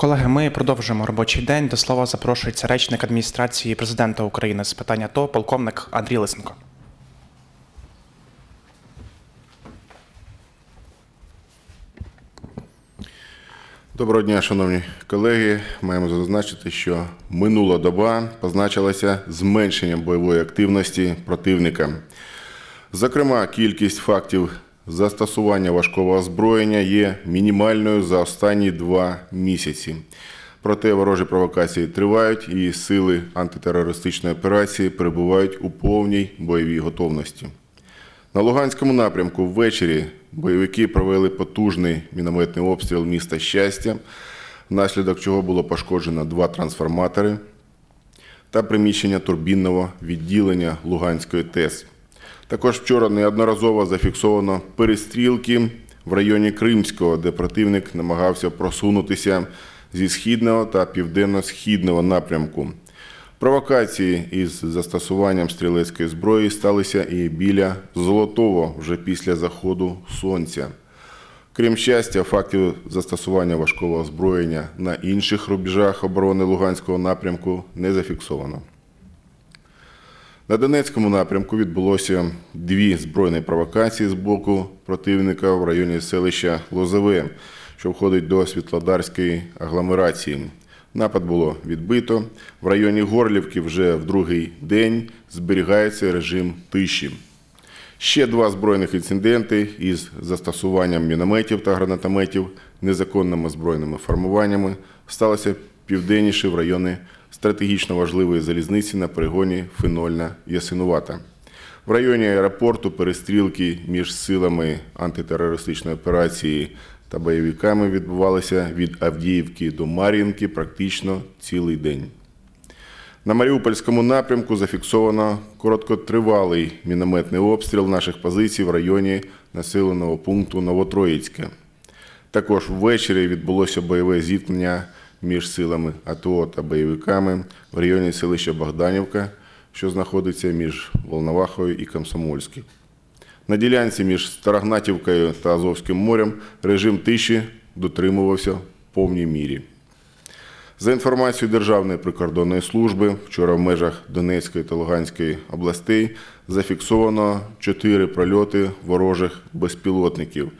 Колеги, ми продовжуємо робочий день. До слова запрошується речник адміністрації президента України з питання ТО, полковник Андрій Лисенко. Доброго дня, шановні колеги. Маємо зазначити, що минула доба позначилася зменшенням бойової активності противника. Зокрема, кількість фактів застосування важкого озброєння є мінімальною за останні два місяці. Проте ворожі провокації тривають і сили антитерористичної операції перебувають у повній бойовій готовності. На Луганському напрямку ввечері бойовики провели потужний мінометний обстріл міста Щастя, внаслідок чого було пошкоджено два трансформатори та приміщення турбінного відділення Луганської ТЕС. Також вчора неодноразово зафіксовано перестрілки в районі Кримського, де противник намагався просунутися зі східного та південно-східного напрямку. Провокації із застосуванням стрілецької зброї сталися і біля Золотого вже після заходу сонця. Крім щастя, фактів застосування важкого озброєння на інших рубежах оборони Луганського напрямку не зафіксовано. На Донецькому напрямку відбулося дві збройні провокації з боку противника в районі селища Лозове, що входить до Світлодарської агломерації. Напад було відбито. В районі Горлівки вже в другий день зберігається режим тиші. Ще два збройних інциденти із застосуванням мінометів та гранатометів незаконними збройними формуваннями сталося південніше в районі стратегічно важливої залізниці на перегоні Фенольна Ясинувата. В районі аеропорту перестрілки між силами антитерористичної операції та бойовиками відбувалися від Авдіївки до Мар'їнки практично цілий день. На Маріупольському напрямку зафіксовано короткотривалий мінометний обстріл наших позицій в районі населеного пункту Новотроїцьке. Також ввечері відбулося бойове зіткнення між силами АТО та бойовиками в районі селища Богданівка, що знаходиться між Волновахою і Комсомольським. На ділянці між Старогнатівкою та Азовським морем режим тиші дотримувався в повній мірі. За інформацією Державної прикордонної служби, вчора в межах Донецької та Луганської областей зафіксовано чотири прольоти ворожих безпілотників.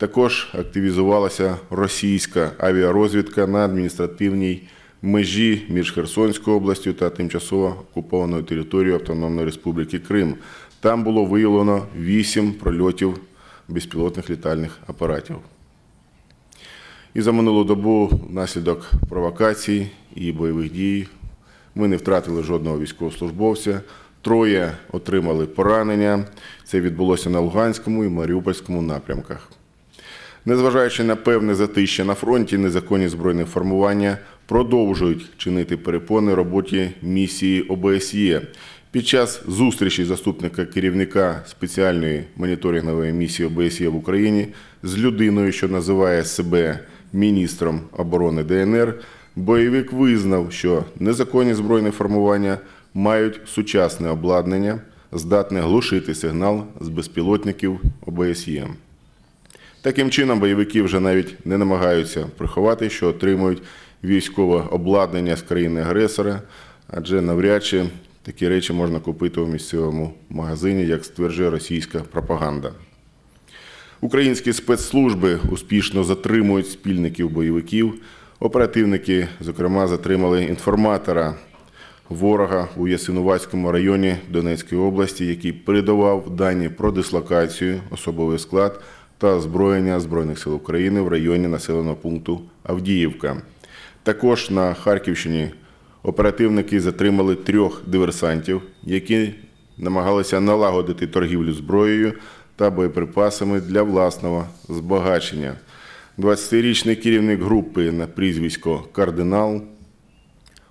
Також активізувалася російська авіарозвідка на адміністративній межі між Херсонською областю та тимчасово окупованою територією Автономної Республіки Крим. Там було виявлено вісім прольотів безпілотних літальних апаратів. І за минулу добу внаслідок провокацій і бойових дій ми не втратили жодного військовослужбовця. Троє отримали поранення. Це відбулося на Луганському і Маріупольському напрямках. Незважаючи на певне затища на фронті, незаконні збройні формування продовжують чинити перепони роботі місії ОБСЄ. Під час зустрічі заступника керівника спеціальної моніторингової місії ОБСЄ в Україні з людиною, що називає себе міністром оборони ДНР, бойовик визнав, що незаконні збройні формування мають сучасне обладнання, здатне глушити сигнал з безпілотників ОБСЄ. Таким чином, бойовики вже навіть не намагаються приховати, що отримують військове обладнання з країни-агресора, адже навряд чи такі речі можна купити у місцевому магазині, як стверджує російська пропаганда. Українські спецслужби успішно затримують спільників бойовиків. Оперативники, зокрема, затримали інформатора ворога у Ясинуватському районі Донецької області, який передавав дані про дислокацію, особовий склад та озброєння Збройних сил України в районі населеного пункту Авдіївка. Також на Харківщині оперативники затримали трьох диверсантів, які намагалися налагодити торгівлю зброєю та боєприпасами для власного збагачення. 20-річний керівник групи на прізвисько Кардинал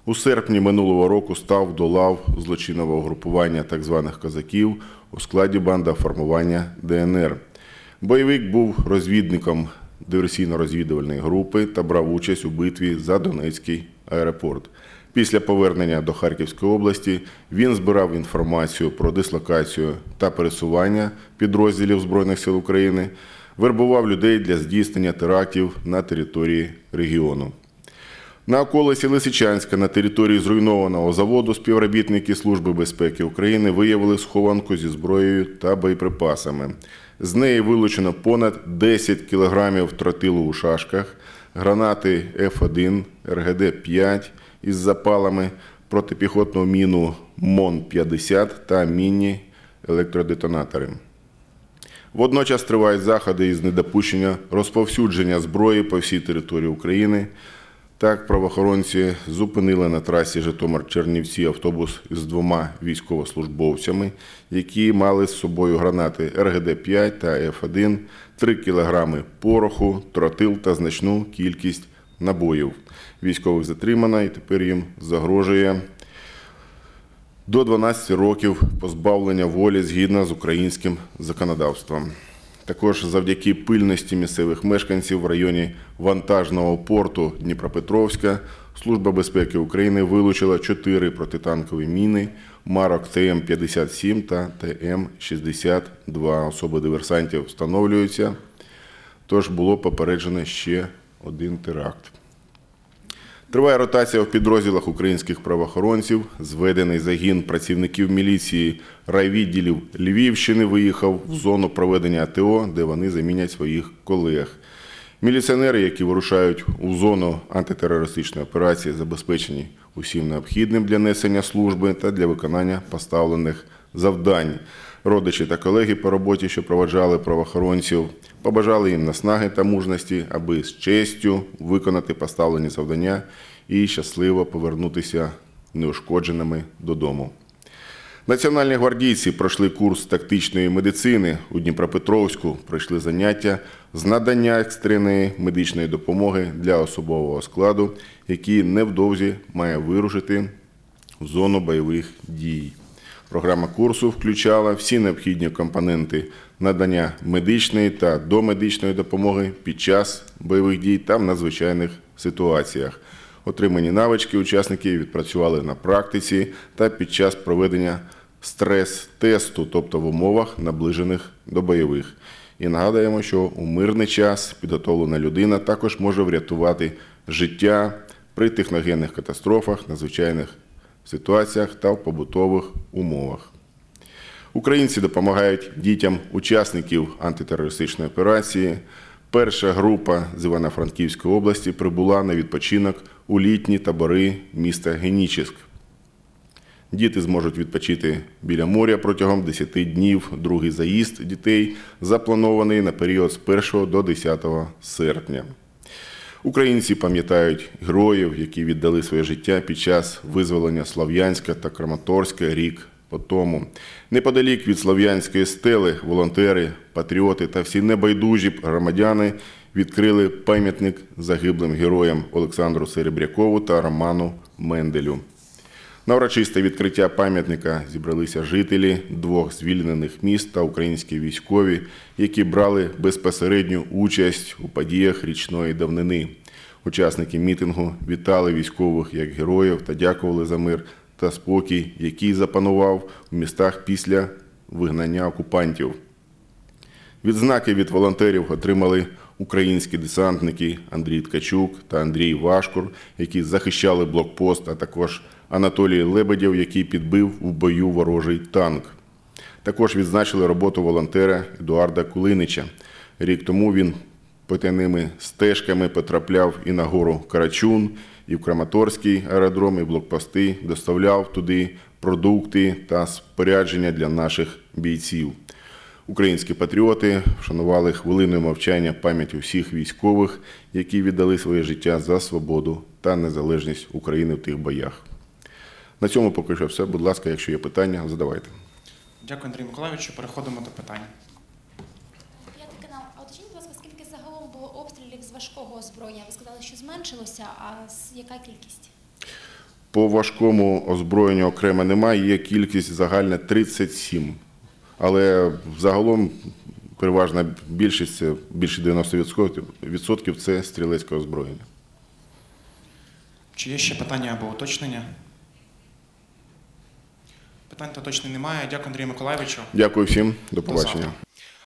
у серпні минулого року став до лав злочинного угрупування так званих козаків у складі банда формування ДНР. Бойовик був розвідником диверсійно-розвідувальної групи та брав участь у битві за Донецький аеропорт. Після повернення до Харківської області він збирав інформацію про дислокацію та пересування підрозділів Збройних сил України, вербував людей для здійснення терактів на території регіону. На околиці Лисичанська на території зруйнованого заводу співробітники Служби безпеки України виявили схованку зі зброєю та боєприпасами. З неї вилучено понад 10 кілограмів тротилу у шашках, гранати F1, РГД-5 із запалами, протипіхотну міну МОН-50 та мінні електродетонатори. Водночас тривають заходи із недопущення розповсюдження зброї по всій території України. Так, правоохоронці зупинили на трасі Житомир-Чернівці автобус із двома військовослужбовцями, які мали з собою гранати РГД-5 та Ф1, 3 кілограми пороху, тротил та значну кількість набоїв. Військових затримано і тепер їм загрожує до 12 років позбавлення волі згідно з українським законодавством. Також завдяки пильності місцевих мешканців в районі вантажного порту Дніпропетровська Служба безпеки України вилучила чотири протитанкові міни марок ТМ-57 та ТМ-62. Особи диверсантів встановлюються, тож було попереджено ще один теракт. Триває ротація в підрозділах українських правоохоронців. Зведений загін працівників міліції райвідділів Львівщини виїхав в зону проведення АТО, де вони замінять своїх колег. Міліціонери, які вирушають у зону антитерористичної операції, забезпечені усім необхідним для несення служби та для виконання поставлених завдань. Родичі та колеги по роботі, що проводжали правоохоронців, побажали їм наснаги та мужності, аби з честю виконати поставлені завдання і щасливо повернутися неушкодженими додому. Національні гвардійці пройшли курс тактичної медицини у Дніпропетровську, пройшли заняття з надання екстреної медичної допомоги для особового складу, який невдовзі має вирушити в зону бойових дій. Програма курсу включала всі необхідні компоненти надання медичної та домедичної допомоги під час бойових дій та в надзвичайних ситуаціях. Отримані навички учасники відпрацювали на практиці та під час проведення стрес-тесту, тобто в умовах, наближених до бойових. І нагадуємо, що у мирний час підготовлена людина також може врятувати життя при техногенних катастрофах, надзвичайних ситуаціях та в побутових умовах. Українці допомагають дітям учасників антитерористичної операції. Перша група з Івано-Франківської області прибула на відпочинок у літні табори міста Генічеськ. Діти зможуть відпочити біля моря протягом 10 днів. Другий заїзд дітей запланований на період з 1 до 10 серпня. Українці пам'ятають героїв, які віддали своє життя під час визволення Слов'янська та Краматорська рік по тому. Неподалік від Слов'янської стели волонтери, патріоти та всі небайдужі громадяни відкрили пам'ятник загиблим героям Олександру Серебрякову та Роману Менделю. На урочисте відкриття пам'ятника зібралися жителі двох звільнених міст та українські військові, які брали безпосередню участь у подіях річної давнини. Учасники мітингу вітали військових як героїв та дякували за мир та спокій, який запанував у містах після вигнання окупантів. Відзнаки від волонтерів отримали українські десантники Андрій Ткачук та Андрій Вашкур, які захищали блокпост, а також Анатолій Лебедєв, який підбив у бою ворожий танк. Також відзначили роботу волонтера Едуарда Кулинича. Рік тому він потайними стежками потрапляв і на гору Карачун, і в Краматорський аеродром, і блокпости, доставляв туди продукти та спорядження для наших бійців. Українські патріоти вшанували хвилиною мовчання пам'яті всіх військових, які віддали своє життя за свободу та незалежність України в тих боях. На цьому поки що все. Будь ласка, якщо є питання, задавайте. Дякую, Андрій Миколайовичу. Переходимо до питань. П'ятий канал. А уточніть, будь ласка, скільки загалом було обстрілів з важкого озброєння? Ви сказали, що зменшилося, а з- яка кількість? По важкому озброєнню окремо немає, є кількість загальна 37. Але загалом переважна більшість, більше 90% відсотків це стрілецьке озброєння. Чи є ще питання або уточнення? Питань та точно немає. Дякую, Андрію Миколаївичу. Дякую всім, До побачення.